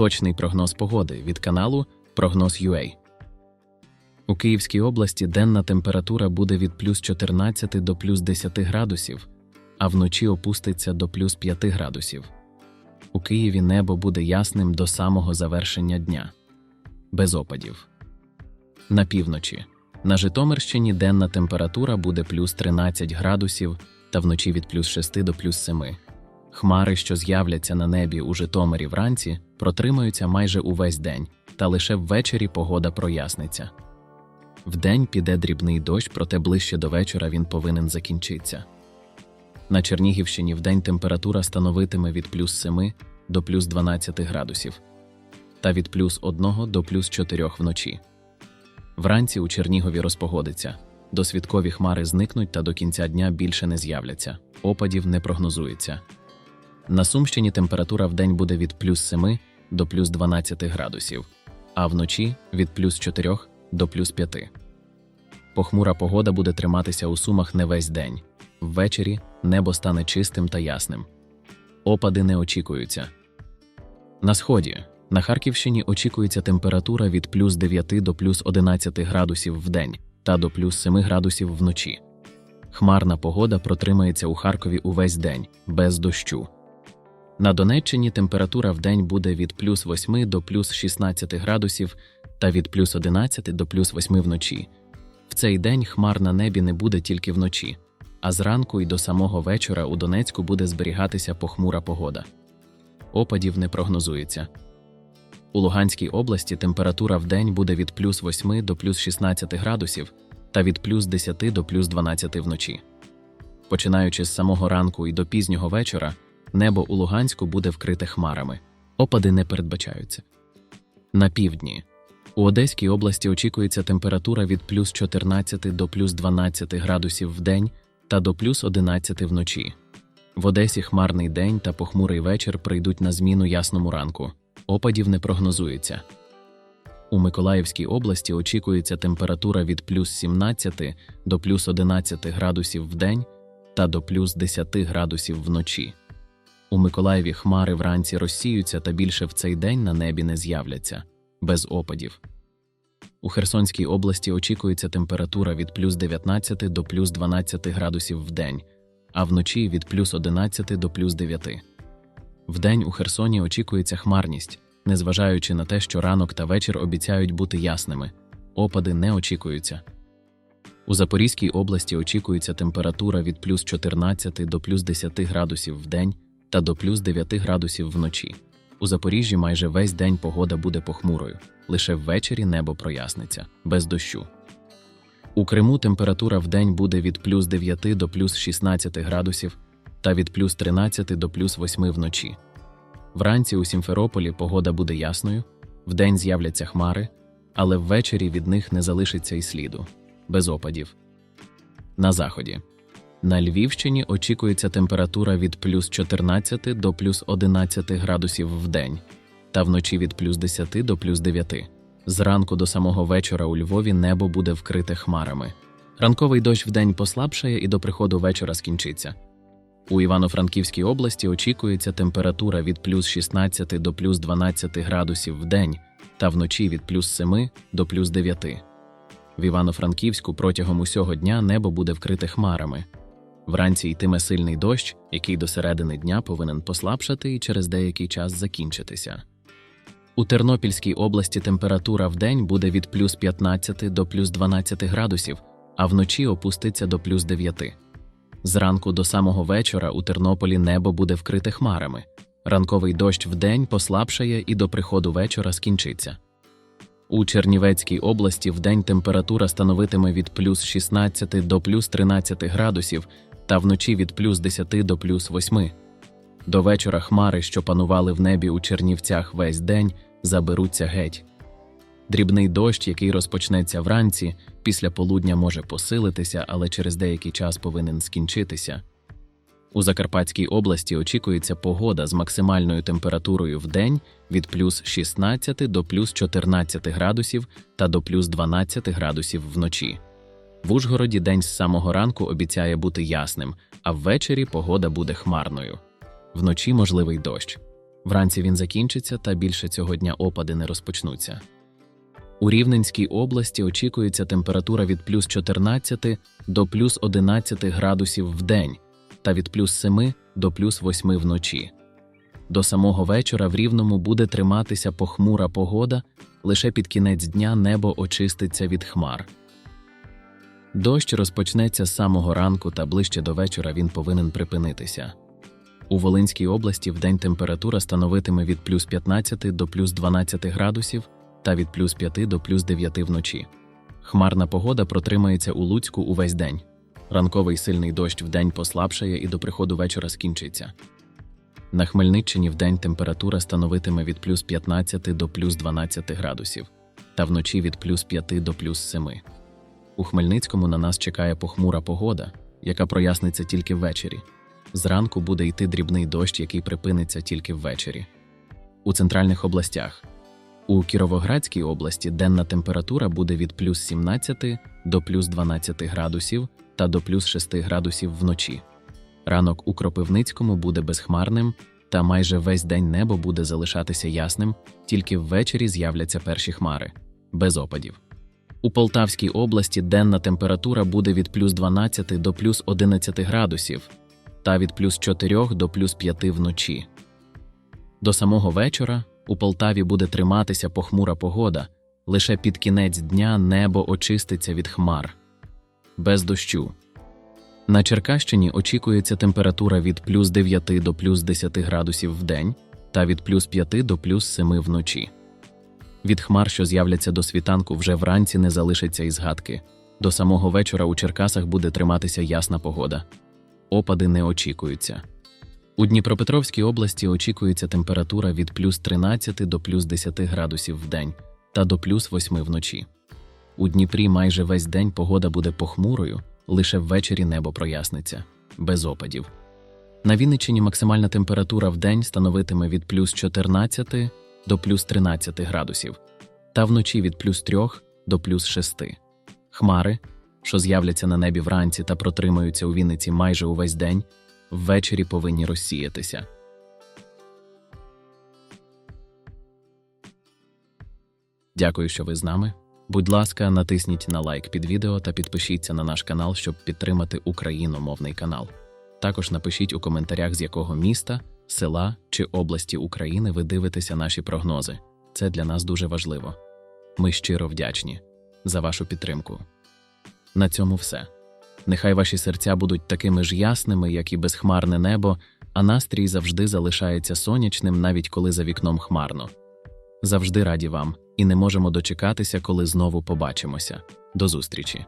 Точний прогноз погоди від каналу Прогноз UA. У Київській області денна температура буде від плюс 14 до плюс 10 градусів, а вночі опуститься до плюс 5 градусів. У Києві небо буде ясним до самого завершення дня. Без опадів. На півночі. На Житомирщині денна температура буде плюс 13 градусів та вночі від плюс 6 до плюс 7. Хмари, що з'являться на небі у Житомирі вранці, протримаються майже увесь день, та лише ввечері погода проясниться. Вдень піде дрібний дощ, проте ближче до вечора він повинен закінчитися. На Чернігівщині вдень температура становитиме від плюс 7 до плюс 12 градусів та від плюс 1 до плюс 4 вночі. Вранці у Чернігові розпогодиться. Досвідкові хмари зникнуть та до кінця дня більше не з'являться. Опадів не прогнозується. На Сумщині температура вдень буде від плюс 7 до плюс 12 градусів, а вночі від плюс 4 до плюс 5. Похмура погода буде триматися у Сумах не весь день. Ввечері небо стане чистим та ясним. Опади не очікуються. На сході на Харківщині очікується температура від плюс 9 до плюс 11 градусів в день та до плюс 7 градусів вночі. Хмарна погода протримається у Харкові увесь день, без дощу. На Донеччині температура в день буде від плюс 8 до плюс 16 градусів та від плюс 11 до плюс 8 вночі. В цей день хмар на небі не буде тільки вночі, а зранку і до самого вечора у Донецьку буде зберігатися похмура погода. Опадів не прогнозується. У Луганській області температура в день буде від плюс 8 до плюс 16 градусів та від плюс 10 до плюс 12 вночі. Починаючи з самого ранку і до пізнього вечора, небо у Луганську буде вкрите хмарами. Опади не передбачаються. На півдні. У Одеській області очікується температура від плюс 14 до плюс 12 градусів в день та до плюс 11 вночі. В Одесі хмарний день та похмурий вечір прийдуть на зміну ясному ранку. Опадів не прогнозується. У Миколаївській області очікується температура від плюс 17 до плюс 11 градусів в день та до плюс 10 градусів вночі. У Миколаєві хмари вранці розсіються та більше в цей день на небі не з'являться без опадів. У Херсонській області очікується температура від плюс 19 до плюс 12 градусів в день, а вночі від плюс 11 до плюс 9. Вдень у Херсоні очікується хмарність, незважаючи на те, що ранок та вечір обіцяють бути ясними. Опади не очікуються. У Запорізькій області очікується температура від плюс 14 до плюс 10 градусів в день та до плюс 9 градусів вночі. У Запоріжжі майже весь день погода буде похмурою, лише ввечері небо проясниться, без дощу. У Криму температура в день буде від плюс 9 до плюс 16 градусів та від плюс 13 до плюс 8 вночі. Вранці у Сімферополі погода буде ясною, вдень з'являться хмари, але ввечері від них не залишиться і сліду, без опадів. На заході. На Львівщині очікується температура від плюс 14 до плюс 11 градусів в день та вночі від плюс 10 до плюс 9. Зранку до самого вечора у Львові небо буде вкрите хмарами. Ранковий дощ вдень послабшає і до приходу вечора скінчиться. У Івано-Франківській області очікується температура від плюс 16 до плюс 12 градусів в день та вночі від плюс 7 до плюс 9. В Івано-Франківську протягом усього дня небо буде вкрите хмарами. Вранці йтиме сильний дощ, який до середини дня повинен послабшати і через деякий час закінчитися. У Тернопільській області температура в день буде від плюс 15 до плюс 12 градусів, а вночі опуститься до плюс 9. Зранку до самого вечора у Тернополі небо буде вкрите хмарами. Ранковий дощ вдень послабшає і до приходу вечора скінчиться. У Чернівецькій області вдень температура становитиме від плюс 16 до плюс 13 градусів та вночі від плюс 10 до плюс 8. До вечора хмари, що панували в небі у Чернівцях весь день, заберуться геть. Дрібний дощ, який розпочнеться вранці, після полудня може посилитися, але через деякий час повинен скінчитися. У Закарпатській області очікується погода з максимальною температурою в день від плюс 16 до плюс 14 градусів та до плюс 12 градусів вночі. В Ужгороді день з самого ранку обіцяє бути ясним, а ввечері погода буде хмарною. Вночі можливий дощ. Вранці він закінчиться, та більше цього дня опади не розпочнуться. У Рівненській області очікується температура від плюс 14 до плюс 11 градусів в день та від плюс 7 до плюс 8 вночі. До самого вечора в Рівному буде триматися похмура погода, лише під кінець дня небо очиститься від хмар. Дощ розпочнеться з самого ранку та ближче до вечора він повинен припинитися. У Волинській області вдень температура становитиме від плюс 15 до плюс 12 градусів та від плюс 5 до плюс 9 вночі. Хмарна погода протримається у Луцьку увесь день. Ранковий сильний дощ вдень послабшає і до приходу вечора скінчиться. На Хмельниччині вдень температура становитиме від плюс 15 до плюс 12 градусів, та вночі від плюс 5 до плюс 7. У Хмельницькому на нас чекає похмура погода, яка проясниться тільки ввечері. Зранку буде йти дрібний дощ, який припиниться тільки ввечері. У центральних областях у Кіровоградській області денна температура буде від плюс 17 до плюс 12 градусів та до плюс 6 градусів вночі. Ранок у Кропивницькому буде безхмарним, та майже весь день небо буде залишатися ясним, тільки ввечері з'являться перші хмари, без опадів. У Полтавській області денна температура буде від плюс 12 до плюс 11 градусів та від плюс 4 до плюс 5 вночі. До самого вечора у Полтаві буде триматися похмура погода, лише під кінець дня небо очиститься від хмар. Без дощу. На Черкащині очікується температура від плюс 9 до плюс 10 градусів в день та від плюс 5 до плюс 7 вночі. Від хмар, що з'являться до світанку, вже вранці не залишиться і згадки. До самого вечора у Черкасах буде триматися ясна погода. Опади не очікуються. У Дніпропетровській області очікується температура від плюс 13 до плюс 10 градусів в день та до плюс 8 вночі. У Дніпрі майже весь день погода буде похмурою, лише ввечері небо проясниться, без опадів. На Вінниччині максимальна температура в день становитиме від плюс 14 до плюс 13 градусів, та вночі від плюс 3 до плюс 6. Хмари, що з'являться на небі вранці та протримаються у Вінниці майже увесь день, ввечері повинні розсіятися. Дякую, що ви з нами. Будь ласка, натисніть на лайк під відео та підпишіться на наш канал, щоб підтримати україномовний канал. Також напишіть у коментарях, з якого міста, села чи області України ви дивитеся наші прогнози. Це для нас дуже важливо. Ми щиро вдячні за вашу підтримку. На цьому все. Нехай ваші серця будуть такими ж ясними, як і безхмарне небо, а настрій завжди залишається сонячним, навіть коли за вікном хмарно. Завжди раді вам і не можемо дочекатися, коли знову побачимося. До зустрічі!